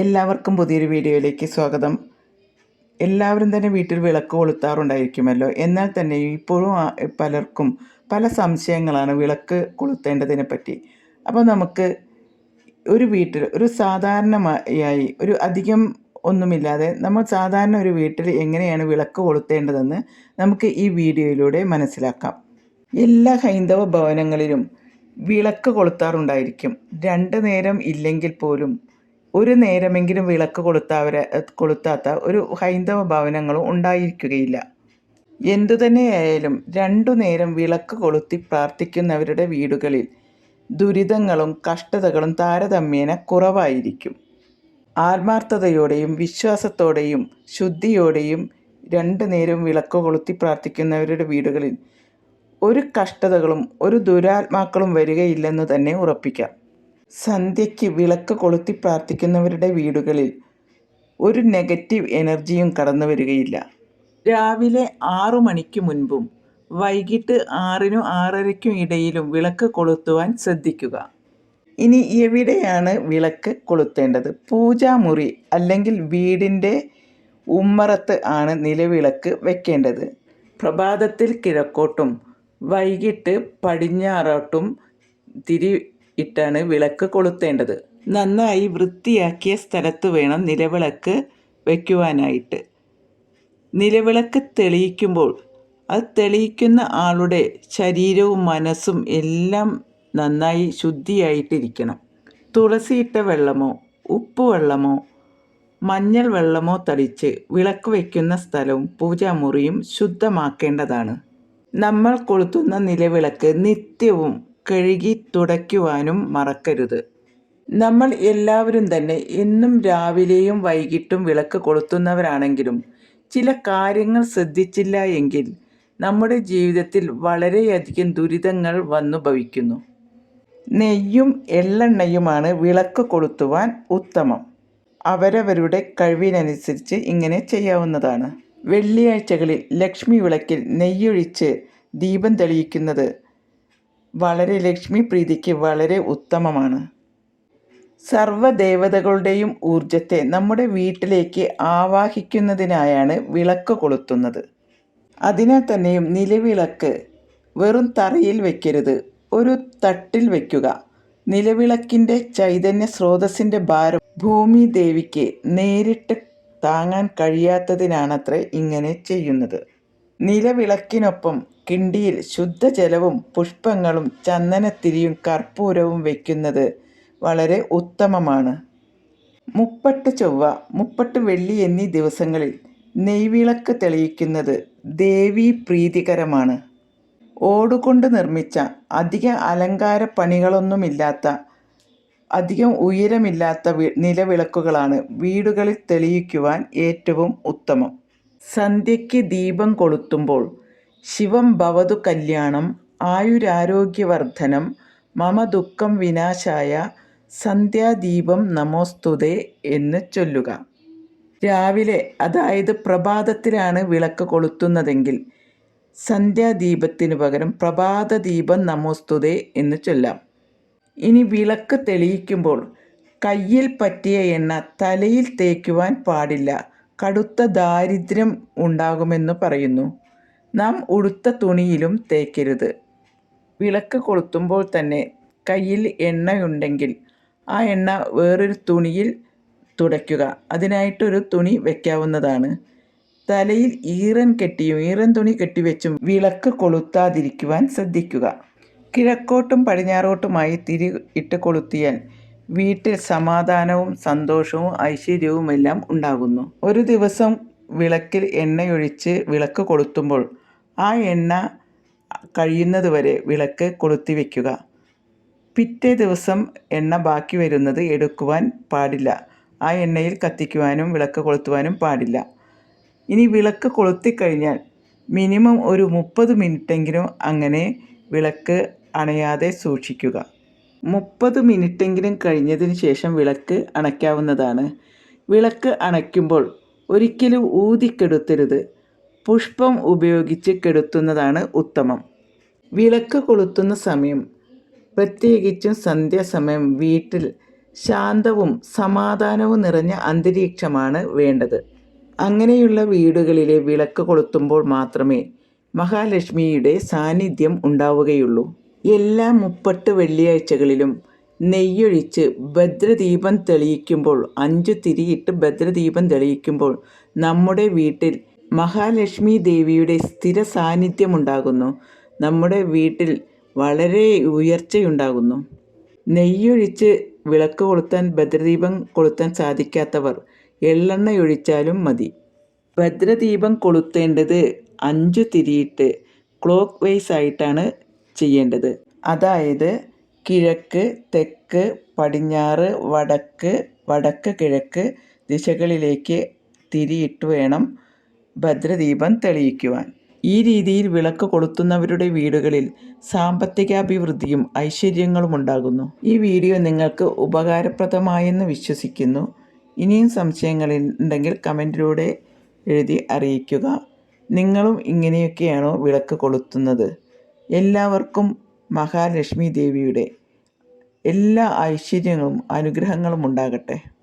എല്ലാവർക്കും പുതിയൊരു വീഡിയോയിലേക്ക് സ്വാഗതം. എല്ലാവരും തന്നെ വീട്ടിൽ വിളക്ക് കൊളുത്താറുണ്ടായിരിക്കുമല്ലോ. എന്നാൽ തന്നെ ഇപ്പോഴും പലർക്കും പല സംശയങ്ങളാണ് വിളക്ക് കൊളുത്തേണ്ടതിനെ പറ്റി അപ്പോൾ നമുക്ക് ഒരു വീട്ടിൽ ഒരു സാധാരണമായി ഒരു അധികം ഒന്നുമില്ലാതെ നമ്മൾ സാധാരണ ഒരു വീട്ടിൽ എങ്ങനെയാണ് വിളക്ക് കൊളുത്തേണ്ടതെന്ന് നമുക്ക് ഈ വീഡിയോയിലൂടെ മനസ്സിലാക്കാം. എല്ലാ ഹൈന്ദവ ഭവനങ്ങളിലും വിളക്ക് കൊളുത്താറുണ്ടായിരിക്കും. രണ്ട് നേരം ഇല്ലെങ്കിൽ പോലും ഒരു നേരമെങ്കിലും വിളക്ക് കൊളുത്താവരെ കൊളുത്താത്ത ഒരു ഹൈന്ദവ ഭവനങ്ങളും ഉണ്ടായിരിക്കുകയില്ല. എന്തുതന്നെയായാലും രണ്ടു നേരം വിളക്ക് കൊളുത്തി പ്രാർത്ഥിക്കുന്നവരുടെ വീടുകളിൽ ദുരിതങ്ങളും കഷ്ടതകളും താരതമ്യേന കുറവായിരിക്കും. ആത്മാർത്ഥതയോടെയും വിശ്വാസത്തോടെയും ശുദ്ധിയോടെയും രണ്ടു നേരം വിളക്ക് കൊളുത്തി പ്രാർത്ഥിക്കുന്നവരുടെ വീടുകളിൽ ഒരു കഷ്ടതകളും ഒരു ദുരാത്മാക്കളും വരികയില്ലെന്ന് തന്നെ ഉറപ്പിക്കാം. സന്ധ്യയ്ക്ക് വിളക്ക് കൊളുത്തി പ്രാർത്ഥിക്കുന്നവരുടെ വീടുകളിൽ ഒരു നെഗറ്റീവ് എനർജിയും കടന്നു വരികയില്ല. രാവിലെ ആറു മണിക്ക് മുൻപും വൈകിട്ട് ആറിനും ആറരയ്ക്കും ഇടയിലും വിളക്ക് കൊളുത്തുവാൻ ശ്രദ്ധിക്കുക. ഇനി എവിടെയാണ് വിളക്ക് കൊളുത്തേണ്ടത്? പൂജാമുറി അല്ലെങ്കിൽ വീടിന്റെ ഉമ്മറത്ത് ആണ് നിലവിളക്ക് വെക്കേണ്ടത്. പ്രഭാതത്തിൽ കിഴക്കോട്ടും വൈകിട്ട് പടിഞ്ഞാറോട്ടും തിരി ഇട്ടാണ് വിളക്ക് കൊളുത്തേണ്ടത്. നന്നായി വൃത്തിയാക്കിയ സ്ഥലത്ത് വേണം നിലവിളക്ക് വയ്ക്കുവാനായിട്ട് നിലവിളക്ക് തെളിയിക്കുമ്പോൾ അത് തെളിയിക്കുന്ന ആളുടെ ശരീരവും മനസ്സും എല്ലാം നന്നായി ശുദ്ധിയായിട്ടിരിക്കണം. തുളസിയിട്ട വെള്ളമോ ഉപ്പ് വെള്ളമോ മഞ്ഞൾ വെള്ളമോ തളിച്ച് വിളക്ക് വയ്ക്കുന്ന സ്ഥലവും പൂജാമുറിയും ശുദ്ധമാക്കേണ്ടതാണ്. നമ്മൾ കൊളുത്തുന്ന നിലവിളക്ക് നിത്യവും കഴുകി തുടയ്ക്കുവാനും മറക്കരുത്. നമ്മൾ എല്ലാവരും തന്നെ എന്നും രാവിലെയും വൈകിട്ടും വിളക്ക് കൊളുത്തുന്നവരാണെങ്കിലും ചില കാര്യങ്ങൾ ശ്രദ്ധിച്ചില്ല എങ്കിൽ നമ്മുടെ ജീവിതത്തിൽ വളരെയധികം ദുരിതങ്ങൾ വന്നു ഭവിക്കുന്നു. നെയ്യും എള്ളെണ്ണയുമാണ് വിളക്ക് കൊളുത്തുവാൻ ഉത്തമം. അവരവരുടെ കഴിവിനനുസരിച്ച് ഇങ്ങനെ ചെയ്യാവുന്നതാണ്. വെള്ളിയാഴ്ചകളിൽ ലക്ഷ്മി വിളക്കിൽ നെയ്യൊഴിച്ച് ദീപം തെളിയിക്കുന്നത് വളരെ ലക്ഷ്മി പ്രീതിക്ക് വളരെ ഉത്തമമാണ്. സർവദേവതകളുടെയും ഊർജത്തെ നമ്മുടെ വീട്ടിലേക്ക് ആവാഹിക്കുന്നതിനായാണ് വിളക്ക് കൊളുത്തുന്നത്. അതിനാൽ തന്നെയും നിലവിളക്ക് വെറും തറയിൽ വയ്ക്കരുത് ഒരു തട്ടിൽ വയ്ക്കുക നിലവിളക്കിന്റെ ചൈതന്യ സ്രോതസ്സിന്റെ ഭാരം ഭൂമി ദേവിക്ക് നേരിട്ട് താങ്ങാൻ കഴിയാത്തതിനാണത്രേ ഇങ്ങനെ ചെയ്യുന്നത്. നിലവിളക്കിനൊപ്പം കിണ്ടിയിൽ ശുദ്ധജലവും പുഷ്പങ്ങളും ചന്ദനത്തിരിയും കർപ്പൂരവും വയ്ക്കുന്നത് വളരെ ഉത്തമമാണ്. മുപ്പട്ട് ചൊവ്വ മുപ്പട്ട് വെള്ളി എന്നീ ദിവസങ്ങളിൽ നെയ്വിളക്ക് തെളിയിക്കുന്നത് ദേവീ പ്രീതികരമാണ് ഓടുകൊണ്ട് നിർമ്മിച്ച അധിക അലങ്കാര പണികളൊന്നുമില്ലാത്ത അധികം ഉയരമില്ലാത്ത നിലവിളക്കുകളാണ് വീടുകളിൽ തെളിയിക്കുവാൻ ഏറ്റവും ഉത്തമം. സന്ധ്യയ്ക്ക് ദീപം കൊളുത്തുമ്പോൾ ശിവം ഭവതു കല്യാണം ആയുരാരോഗ്യവർദ്ധനം മമ ദുഃഖം വിനാശായ സന്ധ്യാദീപം നമോസ്തുതേ എന്ന് ചൊല്ലുക. രാവിലെ അതായത് പ്രഭാതത്തിലാണ് വിളക്ക് കൊളുത്തുന്നതെങ്കിൽ സന്ധ്യാദീപത്തിനു പകരം പ്രഭാതദീപം നമോസ്തുതേ എന്ന് ചൊല്ലാം. ഇനി വിളക്ക് തെളിയിക്കുമ്പോൾ കയ്യിൽ പറ്റിയ എണ്ണ തലയിൽ തേക്കുവാൻ പാടില്ല. കടുത്ത ദാരിദ്ര്യം ഉണ്ടാകുമെന്ന് പറയുന്നു. നാം ഉടുത്ത തുണിയിലും തേക്കരുത്. വിളക്ക് കൊളുത്തുമ്പോൾ തന്നെ കയ്യിൽ എണ്ണയുണ്ടെങ്കിൽ ആ എണ്ണ വേറൊരു തുണിയിൽ തുടയ്ക്കുക. അതിനായിട്ടൊരു തുണി വയ്ക്കാവുന്നതാണ് തലയിൽ ഈറൻ കെട്ടിയും ഈറൻ തുണി കെട്ടിവെച്ചും വിളക്ക് കൊളുത്താതിരിക്കുവാൻ ശ്രദ്ധിക്കുക. കിഴക്കോട്ടും പടിഞ്ഞാറോട്ടുമായി തിരി ഇട്ട് കൊളുത്തിയാൽ വീട്ടിൽ സമാധാനവും സന്തോഷവും ഐശ്വര്യവുമെല്ലാം ഉണ്ടാകുന്നു. ഒരു ദിവസം വിളക്കിൽ എണ്ണയൊഴിച്ച് വിളക്ക് കൊളുത്തുമ്പോൾ ആ എണ്ണ കഴിയുന്നതുവരെ വിളക്ക് കൊളുത്തി വയ്ക്കുക പിറ്റേ ദിവസം എണ്ണ ബാക്കി വരുന്നത് എടുക്കുവാൻ പാടില്ല. ആ എണ്ണയിൽ കത്തിക്കുവാനും വിളക്ക് കൊളുത്തുവാനും പാടില്ല. ഇനി വിളക്ക് കൊളുത്തിക്കഴിഞ്ഞാൽ മിനിമം ഒരു മുപ്പത് മിനിറ്റെങ്കിലും അങ്ങനെ വിളക്ക് അണയാതെ സൂക്ഷിക്കുക. മുപ്പത് മിനിറ്റെങ്കിലും കഴിഞ്ഞതിന് ശേഷം വിളക്ക് അണയ്ക്കാവുന്നതാണ്. വിളക്ക് അണയ്ക്കുമ്പോൾ ഒരിക്കലും ഊതിക്കെടുത്തരുത് പുഷ്പം ഉപയോഗിച്ച് കെടുത്തുന്നതാണ് ഉത്തമം. വിളക്ക് കൊളുത്തുന്ന സമയം പ്രത്യേകിച്ചും സന്ധ്യാസമയം വീട്ടിൽ ശാന്തവും സമാധാനവും നിറഞ്ഞ അന്തരീക്ഷമാണ് വേണ്ടത്. അങ്ങനെയുള്ള വീടുകളിലെ വിളക്ക് കൊളുത്തുമ്പോൾ മാത്രമേ മഹാലക്ഷ്മിയുടെ സാന്നിധ്യം ഉണ്ടാവുകയുള്ളൂ. എല്ലാ മുപ്പട്ട് വെള്ളിയാഴ്ചകളിലും നെയ്യൊഴിച്ച് ഭദ്രദീപം തെളിയിക്കുമ്പോൾ അഞ്ചു തിരിയിട്ട് ഭദ്രദീപം തെളിയിക്കുമ്പോൾ നമ്മുടെ വീട്ടിൽ മഹാലക്ഷ്മി ദേവിയുടെ സ്ഥിര സാന്നിധ്യമുണ്ടാകുന്നു. നമ്മുടെ വീട്ടിൽ വളരെ ഉയർച്ചയുണ്ടാകുന്നു. നെയ്യൊഴിച്ച് വിളക്ക് കൊളുത്താൻ ഭദ്രദീപം കൊളുത്താൻ സാധിക്കാത്തവർ എള്ളെണ്ണയൊഴിച്ചാലും മതി. ഭദ്രദീപം കൊളുത്തേണ്ടത് അഞ്ചു തിരിയിട്ട് ക്ലോക്ക് വൈസ് ആയിട്ടാണ് ചെയ്യേണ്ടത്. അതായത് കിഴക്ക് തെക്ക് പടിഞ്ഞാറ് വടക്ക് വടക്ക് കിഴക്ക് ദിശകളിലേക്ക് തിരിയിട്ട് വേണം ഭദ്രദീപം തെളിയിക്കുവാൻ. ഈ രീതിയിൽ വിളക്ക് കൊളുത്തുന്നവരുടെ വീടുകളിൽ സാമ്പത്തികാഭിവൃദ്ധിയും ഐശ്വര്യങ്ങളും ഉണ്ടാകുന്നു. ഈ വീഡിയോ നിങ്ങൾക്ക് ഉപകാരപ്രദമായെന്ന് വിശ്വസിക്കുന്നു. ഇനിയും സംശയങ്ങളുണ്ടെങ്കിൽ കമന്റിലൂടെ എഴുതി അറിയിക്കുക. നിങ്ങളും ഇങ്ങനെയൊക്കെയാണോ വിളക്ക് കൊളുത്തുന്നത്? എല്ലാവർക്കും മഹാലക്ഷ്മി ദേവിയുടെ എല്ലാ ഐശ്വര്യങ്ങളും അനുഗ്രഹങ്ങളും ഉണ്ടാകട്ടെ.